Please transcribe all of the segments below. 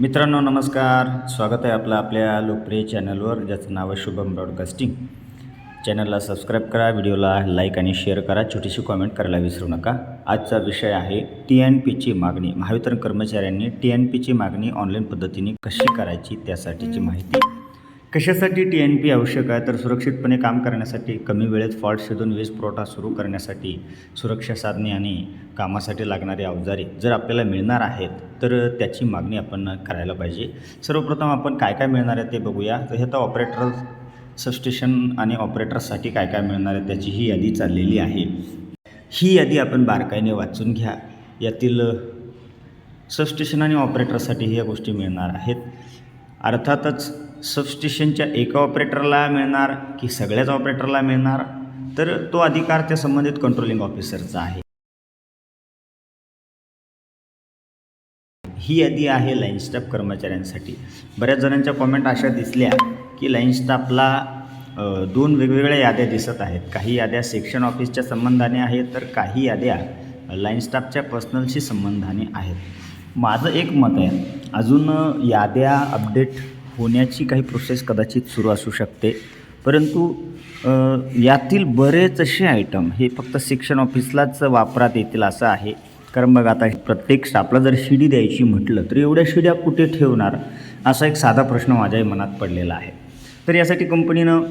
मित्रांनो नमस्कार. स्वागत आहे आपलं आपल्या लोकप्रिय चॅनलवर ज्याचं नाव आहे शुभम ब्रॉडकास्टिंग. चॅनलला सबस्क्राईब करा व्हिडिओला लाईक आणि शेअर करा छोटीशी कॉमेंट करायला विसरू नका. आजचा विषय आहे टी एन पीची मागणी. महावितरण कर्मचाऱ्यांनी टी एन पीची मागणी ऑनलाईन पद्धतीने कशी करायची त्यासाठीची माहिती. कशासाठी टी एन पी आवश्यक आहे? तर सुरक्षितपणे काम करण्यासाठी कमी वेळेत फॉल्ट शोधून वीज पुरवठा सुरू करण्यासाठी सुरक्षा साधने आणि कामासाठी लागणारी अवजारे जर आपल्याला मिळणार आहेत तर त्याची मागणी आपण करायला पाहिजे. सर्वप्रथम आपण काय काय मिळणार आहे ते बघूया. तर हे तर ऑपरेटर सबस्टेशन आणि ऑपरेटरसाठी काय काय मिळणार आहे त्याची ही यादी चाललेली आहे. ही यादी आपण बारकाईने वाचून घ्या. यातील सबस्टेशन आणि ऑपरेटरसाठी ह्या गोष्टी मिळणार आहेत. अर्थातच सबस्टेशनच्या एका ऑपरेटरला मिळणार की सगळ्याच ऑपरेटरला मिळणार? तर तो अधिकार त्या संबंधित कंट्रोलिंग ऑफिसरचा आहे. ही यादी आहे लाईन स्टाफ कर्मचाऱ्यांसाठी. बऱ्याच जणांच्या कॉमेंट अशा दिसल्या की लाईन स्टाफला दोन वेगवेगळ्या याद्या दिसत आहेत. काही याद्या सेक्शन ऑफिसच्या संबंधाने आहेत तर काही याद्या लाईन स्टाफच्या पर्सनलशी संबंधाने आहेत. माझं एक मत आहे. अजून याद्या अपडेट होण्याची काही प्रोसेस कदाचित सुरू असू शकते. परंतु यातील बरेच असे आयटम हे फक्त शिक्षण ऑफिसलाच वापरात येतील असं आहे. कारण बघ आता प्रत्येक स्टाफला जर शिडी द्यायची म्हटलं तर एवढ्या शिड्या कुठे ठेवणार? असा एक साधा प्रश्न माझ्याही मनात पडलेला आहे. तर यासाठी कंपनीनं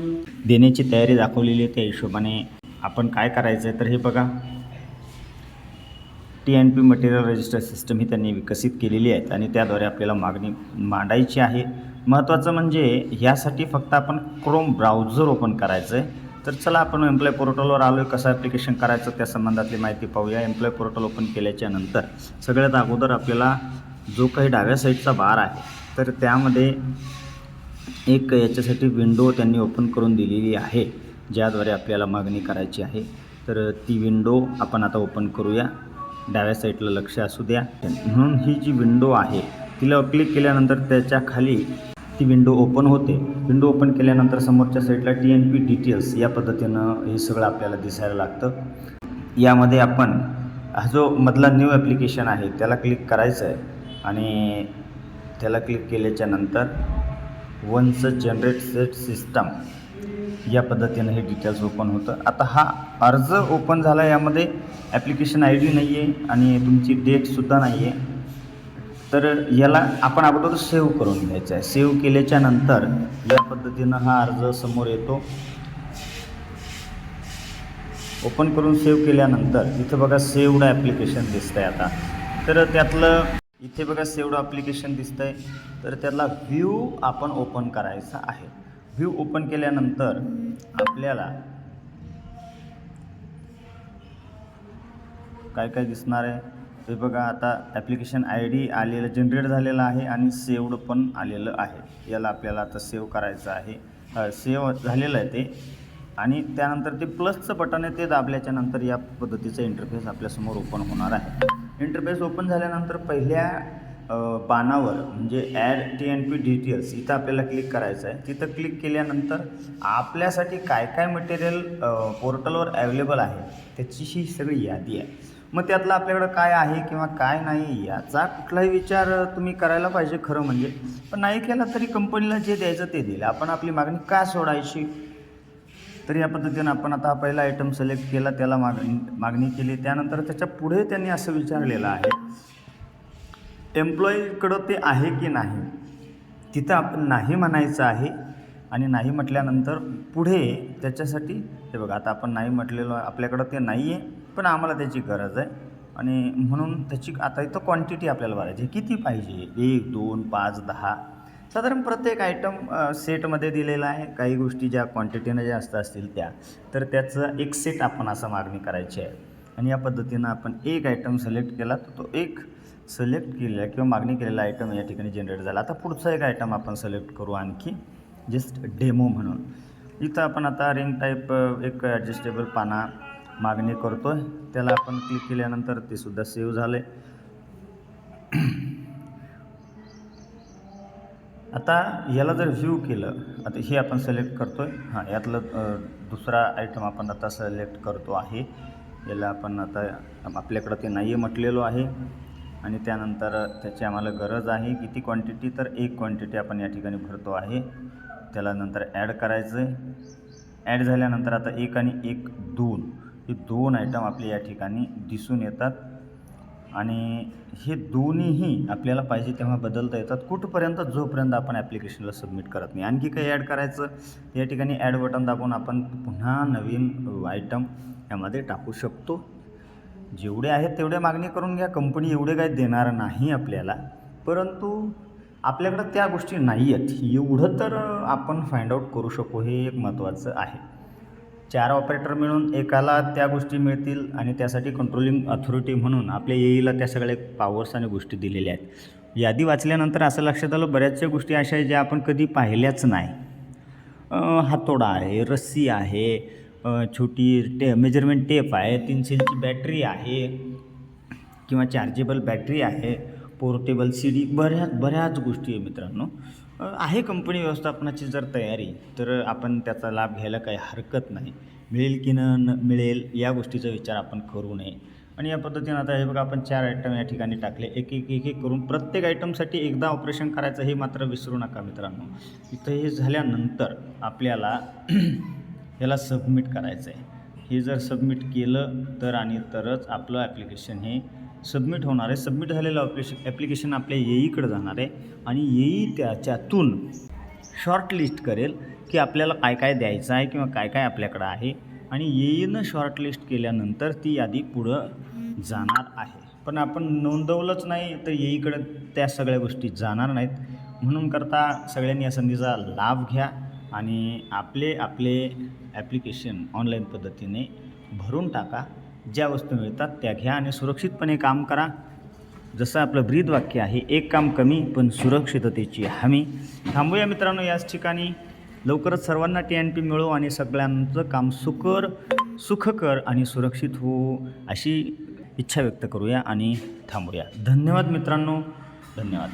देण्याची तयारी दाखवलेली आहे. त्या हिशोबाने आपण काय करायचं आहे तर हे बघा. T N P material register system ही त्यांनी विकसित केलेली आहेत आणि त्याद्वारे आपल्याला मागणी मांडायची आहे. महत्त्वाचं म्हणजे ह्यासाठी फक्त आपण क्रोम ब्राउझर ओपन करायचं आहे तर चला आपण एम्प्लॉय पोर्टलवर आलो आहे कसं ॲप्लिकेशन करायचं त्या संबंधातली माहिती पाहूया. एम्प्लॉय पोर्टल ओपन केल्याच्यानंतर सगळ्यात अगोदर आपल्याला जो काही डाव्या साईडचा बार आहे तर त्यामध्ये एक याच्यासाठी विंडो त्यांनी ओपन करून दिलेली आहे ज्याद्वारे आपल्याला मागणी करायची आहे. तर ती विंडो आपण आता ओपन करूया. डाव्या साईडला लक्ष असू द्या. म्हणून ही जी विंडो आहे तिला क्लिक केल्यानंतर त्याच्याखाली ती विंडो ओपन होते. विंडो ओपन केल्यानंतर समोरच्या साईडला टी एन पी डिटेल्स या पद्धतीनं हे सगळं आपल्याला दिसायला लागतं. यामध्ये आपण हा जो मधला न्यू ॲप्लिकेशन आहे त्याला क्लिक करायचं आहे आणि त्याला क्लिक केल्याच्यानंतर वन्स जनरेट सेट सिस्टम या पद्धतीनं हे डिटेल्स ओपन होतं. आता हा अर्ज ओपन झाला यामध्ये ॲप्लिकेशन आय डी नाही आहे आणि तुमची डेटसुद्धा नाही आहे तर याला आपण अगोदर सेव्ह करून घ्यायचं आहे. सेव्ह केल्याच्यानंतर या पद्धतीनं हा अर्ज समोर येतो. ओपन करून सेव्ह केल्यानंतर इथं बघा सेव्ड ॲप्लिकेशन दिसतंय आता. तर त्यातलं इथे बघा सेव्ड ॲप्लिकेशन दिसतंय. तर त्यातला व्ह्यू आपण ओपन करायचा आहे. व्ह्यू ओपन केल्यानंतर आपल्याला काय काय दिसणार आहे? हे बघा आता ॲप्लिकेशन आय डी आलेलं जनरेट झालेलं आहे आणि सेव्ड पण आलेलं आहे. याला आपल्याला आता सेव्ह करायचं आहे. सेव्ह झालेलं आहे ते. आणि त्यानंतर ते प्लसचं बटन आहे ते दाबल्याच्या नंतर या पद्धतीचं इंटरफेस आपल्यासमोर ओपन होणार आहे. इंटरफेस ओपन झाल्यानंतर पहिल्या पानावर म्हणजे add T N P details इथं आपल्याला क्लिक करायचं आहे तिथं क्लिक केल्यानंतर आपल्यासाठी काय काय मटेरियल पोर्टलवर अवेलेबल आहे त्याची ही सगळी यादी आहे. मग त्यातलं आपल्याकडं काय आहे किंवा काय नाही याचा कुठलाही विचार तुम्ही करायला पाहिजे खरं म्हणजे. पण नाही केला तरी कंपनीला जे द्यायचं ते दिलं आपण आपली मागणी का सोडायची? तर या पद्धतीनं आपण आता पहिला आयटम सिलेक्ट केला त्याला मागणी मागणी केली. त्यानंतर त्याच्या पुढे त्यांनी असं विचारलेलं आहे. एम्प्लॉईकडं ते आहे की नाही तिथं आपण नाही म्हणायचं आहे. आणि नाही म्हटल्यानंतर पुढे त्याच्यासाठी हे बघा आता आपण नाही म्हटलेलं आपल्याकडं ते नाही आहे पण आम्हाला त्याची गरज आहे. आणि म्हणून त्याची आता इथं क्वांटिटी आपल्याला भरायची आहे. किती पाहिजे? एक दोन पाच दहा. साधारण प्रत्येक आयटम सेटमध्ये दिलेला आहे. काही गोष्टी ज्या क्वांटिटीनं ज्या जास्त असतील त्या. तर त्याचं एक सेट आपण असं मागणी करायची आहे. आणि या पद्धतीनं आपण एक आयटम सिलेक्ट केला तर तो एक सिलेक्ट केलेला किंवा मागणी केलेला आयटम या ठिकाणी जनरेट झाला. आता पुढचा एक आयटम आपण सिलेक्ट करू आणखी जस्ट डेमो म्हणून. इथं आपण आता रिंग टाईप एक ॲडजस्टेबल पाना मागणी करतो आहे त्याला आपण क्लिक केल्यानंतर ते सुद्धा सेव्ह झाले आता याला जर व्ह्यू केलं आता हे आपण सिलेक्ट करतो आहे हां यातलं दुसरा आयटम आपण आता सिलेक्ट करतो आहे. याला आपण आता आपल्याकडं ते नाही आहे म्हटलेलो आहे. आणि त्यानंतर त्याची आम्हाला गरज आहे किती क्वांटिटी तर एक क्वांटिटी आपण या ठिकाणी भरतो आहे. त्याला नंतर ॲड करायचं आहे ॲड झाल्यानंतर आता एक आणि एक दोन. हे दोन आयटम आपले या ठिकाणी दिसून येतात. आणि हे दोन्हीही आपल्याला पाहिजे तेव्हा बदलता येतात. कुठपर्यंत जोपर्यंत आपण ॲप्लिकेशनला सबमिट करत नाही. आणखी काही ॲड करायचं? या ठिकाणी ॲड बटन दाबून आपण पुन्हा नवीन आयटम यामध्ये टाकू शकतो. जेवढे आहेत तेवढे मागणी करून घ्या. कंपनी एवढे काही देणार नाही आपल्याला. परंतु आपल्याकडं त्या गोष्टी नाही आहेत एवढं तर आपण फाइंड आउट करू शकू हे एक महत्त्वाचं आहे. चार ऑपरेटर मिळून एकाला त्या गोष्टी मिळतील आणि त्यासाठी कंट्रोलिंग अथॉरिटी म्हणून आपल्या येईला त्या सगळ्या पॉवर्स आणि गोष्टी दिलेल्या आहेत. यादी वाचल्यानंतर असं लक्षात आलं बऱ्याचशा गोष्टी अशा आहेत ज्या आपण कधी पाहिल्याच नाही. हातोडा आहे रस्सी आहे छोटी टे मेजरमेंट टेप आहे तीन सेलची बॅटरी आहे किंवा चार्जेबल बॅटरी आहे पोर्टेबल सी डी बऱ्याच बऱ्याच गोष्टी आहे मित्रांनो. आहे कंपनी व्यवस्थापनाची जर तयारी तर आपण त्याचा लाभ घ्यायला काही हरकत नाही. मिळेल की न न मिळेल या गोष्टीचा विचार आपण करू नये. आणि या पद्धतीनं आता हे बघा आपण चार आयटम या ठिकाणी टाकले. एक एक एक एक करून प्रत्येक आयटमसाठी एकदा ऑपरेशन करायचं हे मात्र विसरू नका मित्रांनो. इथं हे झाल्यानंतर आपल्याला याला सबमिट करायचं आहे हे जर सबमिट केलं तर आणि तरच आपलं ॲप्लिकेशन हे सबमिट होणार आहे. सबमिट झालेलं ॲप्लिकेशन ॲप्लिकेशन आपल्या येईकडे जाणार आहे. आणि येई त्याच्यातून शॉर्टलिस्ट करेल की आपल्याला काय काय द्यायचं आहे किंवा काय काय आपल्याकडं आहे. आणि येईनं शॉर्टलिस्ट केल्यानंतर ती यादी पुढं जाणार आहे. पण आपण नोंदवलंच नाही तर येईकडं त्या सगळ्या गोष्टी जाणार नाहीत. म्हणून करता सगळ्यांनी या संधीचा लाभ घ्या. आणि आपले आपले ॲप्लिकेशन ऑनलाईन पद्धतीने भरून टाका. ज्या वस्तू मिळतात त्या घ्या आणि सुरक्षितपणे काम करा. जसं आपलं ब्रीद वाक्य आहे एक काम कमी पण सुरक्षिततेची हमी. थांबूया मित्रांनो याच ठिकाणी. लवकरच सर्वांना टी एन पी मिळो आणि सगळ्यांचं काम सुकर सुखकर आणि सुरक्षित हो अशी इच्छा व्यक्त करूया आणि थांबूया. धन्यवाद मित्रांनो. धन्यवाद.